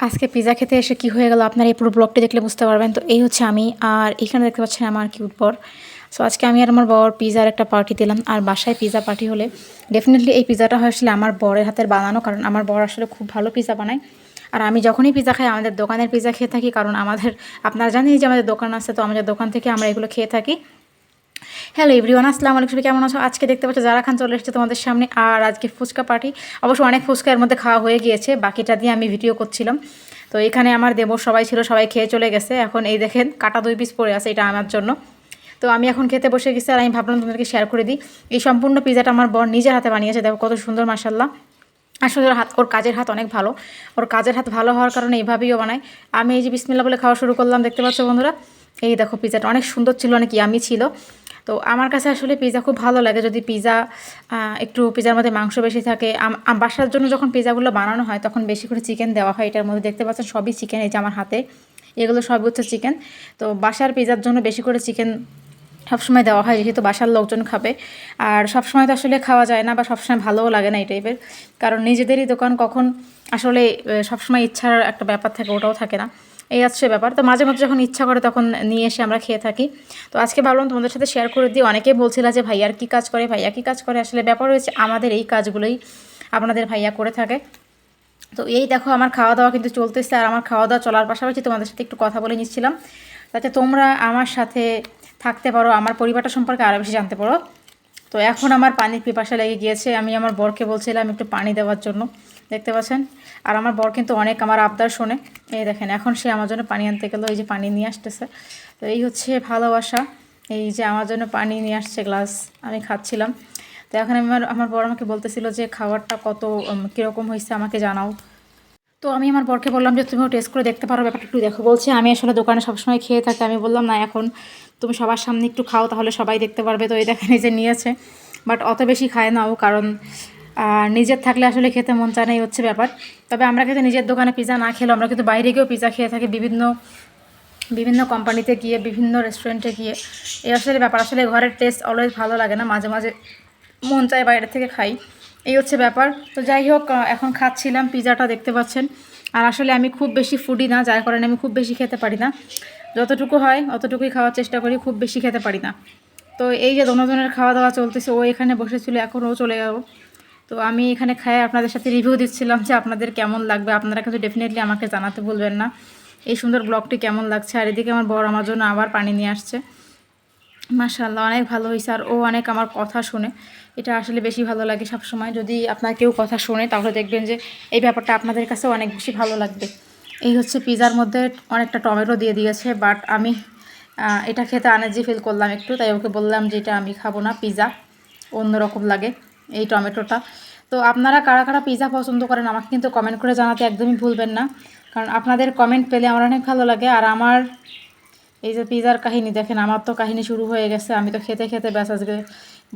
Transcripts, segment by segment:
আজকে পিজা খেতে এসে কি হয়ে গেল আপনার এই পুরো ব্লগটি দেখলে বুঝতে পারবেন। তো এই হচ্ছে আমি, আর এখানে দেখতে পাচ্ছেন আমার কিউট বর। সো আজকে আমি আর আমার বর পিজার একটা পার্টি দিলাম, আর বাসায় পিজা পার্টি হলে ডেফিনেটলি এই পিজাটা আসলে আমার বরের হাতের বানানো, কারণ আমার বর আসলে খুব ভালো পিজা বানায়। আর আমি যখনই পিজা খাই, আমাদের দোকানের পিজা খেয়ে থাকি, কারণ আমাদের, আপনারা জানেন যে আমাদের দোকান আছে, তো আমাদের দোকান থেকে আমরা এগুলো খেয়ে থাকি। হ্যালো এভরিওয়ান, আসসালামু আলাইকুম, সবাই কেমন আছো? আজকে দেখতে পাচ্ছ যারা খান চলে এসেছে তোমাদের সামনে। আর আজকে ফুচকা পার্টি। অবশ্য অনেক ফুচকা এর মধ্যে খাওয়া হয়ে গিয়েছে, বাকিটা দিয়ে আমি ভিডিও করছিলাম। তো এখানে আমার দেবর সবাই ছিল, সবাই খেয়ে চলে গেছে। এখন এই দেখেন কাটা দুই পিস পড়ে আছে এটা আমার জন্য। তো আমি এখন খেতে বসে গেছি আর আমি ভাবলাম তোমাদেরকে শেয়ার করে দিই। এই সম্পূর্ণ পিজাটা আমার বর নিজের হাতে বানিয়েছে, দেখো কত সুন্দর মাসাল্লাহ আসলে ওর হাত, ওর কাজের হাত অনেক ভালো। ওর কাজের হাত ভালো হওয়ার কারণে এইভাবেই বানায়। আমি এই যে বিসমিল্লা বলে খাওয়া শুরু করলাম, দেখতে পাচ্ছ বন্ধুরা? এই দেখো পিজাটা অনেক সুন্দর ছিল, অনেক ইয়ামি ছিল। তো আমার কাছে আসলে পিজা খুব ভালো লাগে যদি পিজা একটু পিজার মধ্যে মাংস বেশি থাকে। বাসার জন্য যখন পিজাগুলো বানানো হয়, তখন বেশি করে চিকেন দেওয়া হয়। এটার মধ্যে দেখতে পাচ্ছেন সবই চিকেন এই যে আমার হাতে। এগুলো সবই হচ্ছে চিকেন তো বাসার পিজার জন্য বেশি করে চিকেন সবসময় দেওয়া হয়, যেহেতু বাসার লোকজন খাবে। আর সবসময় তো আসলে খাওয়া যায় না বা সবসময় ভালোও লাগে না এই টাইপের কারণ নিজেদেরই দোকান কখন আসলে সবসময় ইচ্ছার একটা ব্যাপার থাকে, ওটাও থাকে না। এই হচ্ছে ব্যাপার। তো মাঝে মাঝে যখন ইচ্ছা করে তখন নিয়ে এসে আমরা খেয়ে থাকি। তো আজকে ভাবলাম তোমাদের সাথে শেয়ার করে দিই। অনেকেই বলছিল যে ভাইয়ার কী কাজ করে? ভাইয়া কী কাজ করে? আসলে ব্যাপার হয়েছে, আমাদের এই কাজগুলোই আপনাদের ভাইয়া করে থাকে। তো এই দেখো, আমার খাওয়া দাওয়া কিন্তু চলতেছে আর আমার খাওয়া দাওয়া চলার পাশাপাশি তোমাদের সাথে একটু কথা বলে নিচ্ছিলাম। যাতে তোমরা আমার সাথে থাকতে পারো, আমার পরিবারটা সম্পর্কে আরও বেশি জানতে পারো। তো এখন আমার পানির পিপাসা লেগে গিয়েছে। আমি আমার বরকে বলছিলাম একটু পানি দেওয়ার জন্য। দেখতে পাচ্ছেন? আর আমার বর কিন্তু অনেক আমার আবদার শোনে। এই দেখেন, এখন সে আমার জন্য পানি আনতে গেলো, এই যে পানি নিয়ে আসতেছে। তো এই হচ্ছে ভালোবাসা, এই যে আমার জন্য পানি নিয়ে আসছে গ্লাস আমি খাচ্ছিলাম। তো এখন আমার আমার বর আমাকে বলতেছিল যে খাবারটা কত কীরকম হয়েছে আমাকে জানাও। তো আমি আমার বরকে বললাম যে, তুমিও টেস্ট করে দেখতে পারো, ব্যাপারটা একটু দেখো। বলছে, আমি আসলে দোকানে সবসময় খেয়ে থাকি। আমি বললাম, না, এখন তুমি সবার সামনে একটু খাও, তাহলে সবাই দেখতে পারবে। তো এই দেখেন, এই যে নিয়েছে। বাট অত বেশি খায় নাও কারণ আহ, নিজের থাকলে আসলে খেতে মন চায় না এই হচ্ছে ব্যাপার। তবে আমরা কিন্তু নিজের দোকানে পিজা না খেলেও আমরা কিন্তু বাইরে গিয়েও পিজা খেয়ে থাকি বিভিন্ন বিভিন্ন কোম্পানিতে গিয়ে বিভিন্ন রেস্টুরেন্টে গিয়ে। এই আসলে ব্যাপার আসলে ঘরের টেস্ট অলওয়েজ ভালো লাগে না মাঝে মাঝে মন চায় বাইরে থেকে খাই। এই হচ্ছে ব্যাপার। তো যাই হোক এখন খাচ্ছিলাম পিজাটা দেখতে পাচ্ছেন। আর আসলে আমি খুব বেশি ফুডি না যার কারণে আমি খুব বেশি খেতে পারি না। যতটুকু হয় অতটুকুই খাওয়ার চেষ্টা করি খুব বেশি খেতে পারি না। তো এই যে দনোজনের খাওয়া দাওয়া চলতেছে ও এখানে বসেছিল এখন ও চলে গেল। তো আমি এখানে খাই আপনাদের সাথে রিভিউ দিচ্ছিলাম যে আপনাদের কেমন লাগবে। আপনারা কিন্তু ডেফিনেটলি আমাকে জানাতে বলবেন না। এই সুন্দর ব্লগটি কেমন লাগছে? আর এদিকে আমার বড় আমার জন্য আবার পানি নিয়ে আসছে। মাশাল্লাহ অনেক ভালো হয়েছে আর ও অনেক আমার কথা শুনে। এটা আসলে বেশি ভালো লাগে সব সময় যদি আপনার কেউ কথা শোনে, তাহলে দেখবেন যে এই ব্যাপারটা আপনাদের কাছে অনেক বেশি ভালো লাগবে। এই হচ্ছে পিজার মধ্যে অনেকটা টমেটো দিয়ে দিয়েছে বাট আমি এটা খেতে আনার্জি ফিল করলাম একটু। তাই ওকে বললাম যে এটা আমি খাব না, পিজা। অন্যরকম লাগে। এই টমেটোটা। তো আপনারা কারা কারা পিজা পছন্দ করেন আমাকে কিন্তু কমেন্ট করে জানাতে একদমই ভুলবেন না। কারণ আপনাদের কমেন্ট পেলে আমার অনেক ভালো লাগে। আর আমার এই যে পিজার কাহিনী দেখেন, আমার তো কাহিনী শুরু হয়ে গেছে। আমি তো খেতে খেতে ব্যাস আজকে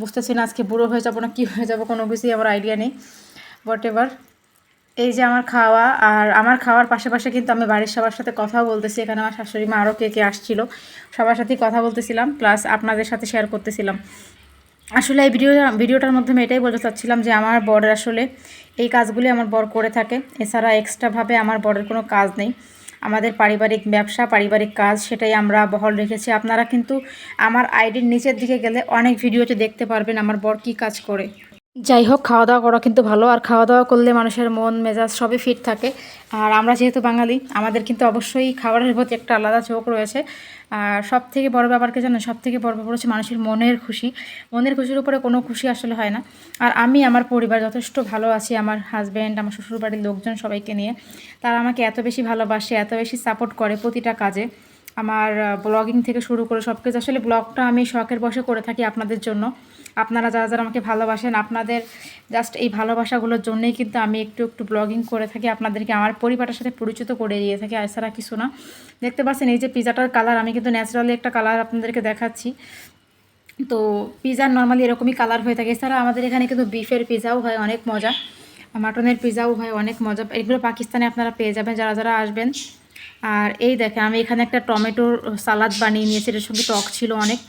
বুঝতেছি না আজকে বুড়ো হয়ে যাব না, কী হয়ে যাব কোনো কিছুই আমার আইডিয়া নেই। হোয়াট এভার এই যে আমার খাওয়া আর আমার খাওয়ার পাশাপাশি কিন্তু আমি বাড়ির সবার সাথে কথাও বলতেছি। এখানে আমার শাশুড়ি মা আরও কে কে আসছিল, সবার সাথেই কথা বলতেছিলাম। প্লাস আপনাদের সাথে শেয়ার করতেছিলাম। আসলে এই ভিডিও ভিডিওটার মাধ্যমে এটাই বলতে চাচ্ছিলাম যে আমার বরের আসলে এই কাজগুলি আমার বর করে থাকে। এছাড়া এক্সট্রাভাবে আমার বরের কোনো কাজ নেই। আমাদের পারিবারিক ব্যবসা, পারিবারিক কাজ, সেটাই আমরা বহল রেখেছি। আপনারা কিন্তু আমার আইডির নিচের দিকে গেলে অনেক ভিডিওতে দেখতে পারবেন আমার বর কী কাজ করে। যাই হোক খাওয়া দাওয়া করা কিন্তু ভালো। আর খাওয়া দাওয়া করলে মানুষের মন, মেজাজ সবই ফিট থাকে। আর আমরা যেহেতু বাঙালি, আমাদের কিন্তু অবশ্যই খাবারের প্রতি একটা আলাদা চোখ রয়েছে। আর সব থেকে বড় ব্যাপারকে জানেন সব থেকে বড় ব্যাপার হচ্ছে মানুষের মনের খুশি। মনের খুশির উপরে কোনো খুশি আসলে হয় না। আর আমি, আমার পরিবার যথেষ্ট ভালো আছি। আমার হাজব্যান্ড আমার শ্বশুরবাড়ির লোকজন সবাইকে নিয়ে। তারা আমাকে এত বেশি ভালোবাসে, এত বেশি সাপোর্ট করে প্রতিটা কাজে। আমার ব্লগিং থেকে শুরু করে সব কিছু আসলে ব্লগটা আমি শখের বসে করে থাকি আপনাদের জন্য। আপনারা যারা যারা আমাকে ভালোবাসেন, আপনাদের জাস্ট এই ভালোবাসাগুলোর জন্যই কিন্তু আমি একটু একটু ব্লগিং করে থাকি। আপনাদেরকে আমার পরিবারের সাথে পরিচিত করে দিয়ে থাকি এছাড়া কিছু না। দেখতে পাচ্ছেন, এই যে পিজাটার কালার আমি কিন্তু ন্যাচারালি একটা কালার আপনাদেরকে দেখাচ্ছি। তো পিজার নর্মালি এরকমই কালার হয়ে থাকে। এছাড়া আমাদের এখানে কিন্তু বিফের পিজাও হয়, অনেক মজা। মাটনের পিজাও হয়, অনেক মজা। এগুলো পাকিস্তানে আপনারা পেয়ে যাবেন, যারা যারা আসবেন। আর এই দেখেন, আমি এখানে একটা টমেটোর সালাদ বানিয়ে নিয়েছি, এটার সঙ্গে টক ছিল অনেক।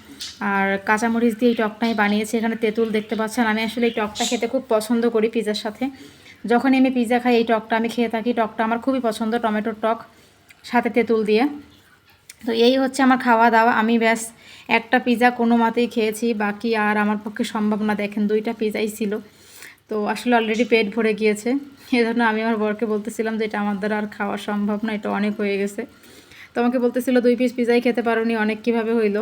আর কাঁচামরিচ দিয়ে এই টকটা আমি বানিয়েছি, এখানে তেঁতুল দেখতে পাচ্ছেন। আমি আসলে এই টকটা খেতে খুব পছন্দ করি পিজার সাথে। যখনই আমি পিৎজা খাই, এই টকটা আমি খেয়ে থাকি। টকটা আমার খুবই পছন্দ, টমেটোর টক, সাথে তেঁতুল দিয়ে। তো এই হচ্ছে আমার খাওয়া দাওয়া। আমি ব্যাস একটা পিৎজা কোনো মতেই খেয়েছি, বাকি আর আমার পক্ষে সম্ভব না। দেখেন, দুইটা পিৎজাই ছিল। তো আসলে অলরেডি পেট ভরে গিয়েছে। এই জন্য আমি আমার বরকে বলতেছিলাম যে, এটা আমার দ্বারা আর খাওয়া সম্ভব না, এটা অনেক হয়ে গেছে। তো আমাকে বলতেছিল, দুই পিস পিৎজাই খেতে পারো নি অনেক কীভাবে হইল?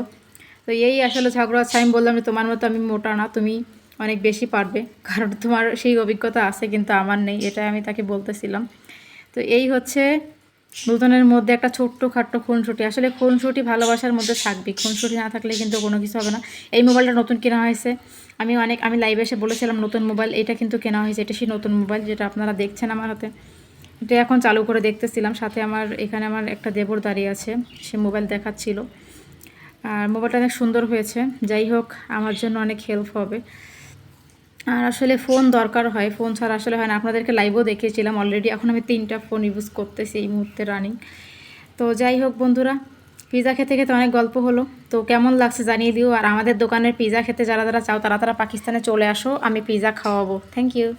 তো এই আসলে ঝগড়া আছে, আমি বললাম যে, তোমার মতো আমি মোটা না, তুমি অনেক বেশি পারবে। কারণ তোমার সেই অভিজ্ঞতা আছে, কিন্তু আমার নেই এটাই আমি তাকে বলতেছিলাম। তো এই হচ্ছে নতুনের মধ্যে একটা ছোট্ট খাট্ট খুনসুটি। আসলে খুনসুটি ভালোবাসার মধ্যে থাকবে খুনসুটি না থাকলে কিন্তু কোনো কিছু হবে না। এই মোবাইলটা নতুন কেনা হয়েছে। আমি অনেক, আমি লাইভে এসে বলেছিলাম নতুন মোবাইল এটা কিন্তু কেনা হয়েছে, এটা সেই নতুন মোবাইল যেটা আপনারা দেখছেন আমার হাতে। এটা এখন চালু করে দেখতেছিলাম, সাথে আমার, এখানে আমার একটা দেবর দাঁড়িয়ে আছে, সে মোবাইল দেখাচ্ছিল। আর মোবাইলটা অনেক সুন্দর হয়েছে, যাই হোক, আমার জন্য অনেক হেল্প হবে। আর আসলে ফোন দরকার হয় ফোন ছাড়া আসলে হয় না। আপনাদেরকে লাইভও দেখিয়েছিলাম অলরেডি এখন আমি তিনটা ফোন ইউজ করতেছি এই মুহূর্তে রানিং তো যাই হোক বন্ধুরা পিৎজা খেতে খেতে অনেক গল্প হলো। তো কেমন লাগছে জানিয়ে দিও। আর আমাদের দোকানের পিজা খেতে যারা যারা চাও, তারা তারা পাকিস্তানে চলে আসো। আমি পিজা খাওয়াবো। Thank you